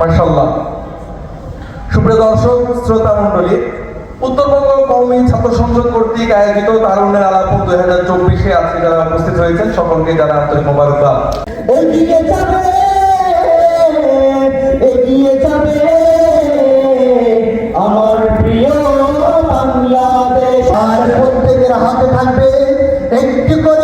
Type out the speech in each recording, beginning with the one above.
মাসাল্লাহ সুপ্রিয় দর্শক শ্রোতা মণ্ডলী উত্তরবঙ্গ কৌমি ছাত্র সংসদ কর্তৃক আয়োজিত তারুণ্যের আলাপন দুই হাজার চব্বিশে আজকে যারা উপস্থিত হয়েছেন সকলকে যারা আন্তরিক মোবারকবাদ। আমার প্রিয় হাতে থাকবে একটি করে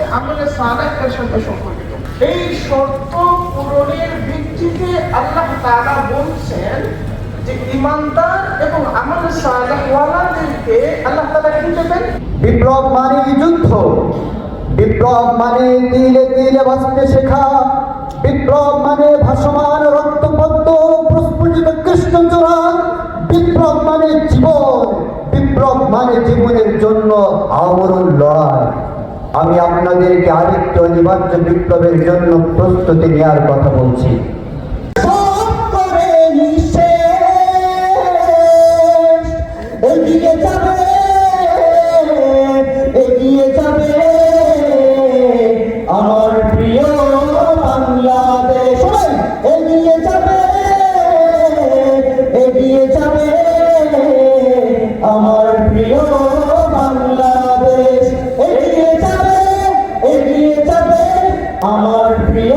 হচ্ছে আমলে সালাহের সাথে সম্পর্কিত। এই শর্ত পূরণের ভিত্তিতে আল্লাহ তাআলা বলছেন যে ইমানদার এবং আমলে সালাহওয়ালাদেরকে আল্লাহ তাআলা কি দেবেন? বিপ্লব মানে যুদ্ধ? বিপ্লব মানে তিলে তিলে বাঁচতে শেখা। বিপ্লব মানে ভাসমান রক্তপদ্ম প্রস্ফুটিত কৃষ্ণচূড়া বিপ্লব মানে জীবন। বিপ্লব মানে জীবনের জন্য আমরণ লড়াই। আমি আপনাদেরকে আদিত্য অনিবার্য বিপ্লবের জন্য প্রস্তুতি নেওয়ার কথা বলছি। এদিকে আমার প্রিয়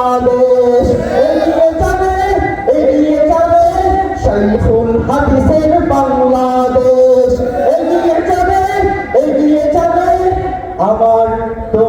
আমার তোমার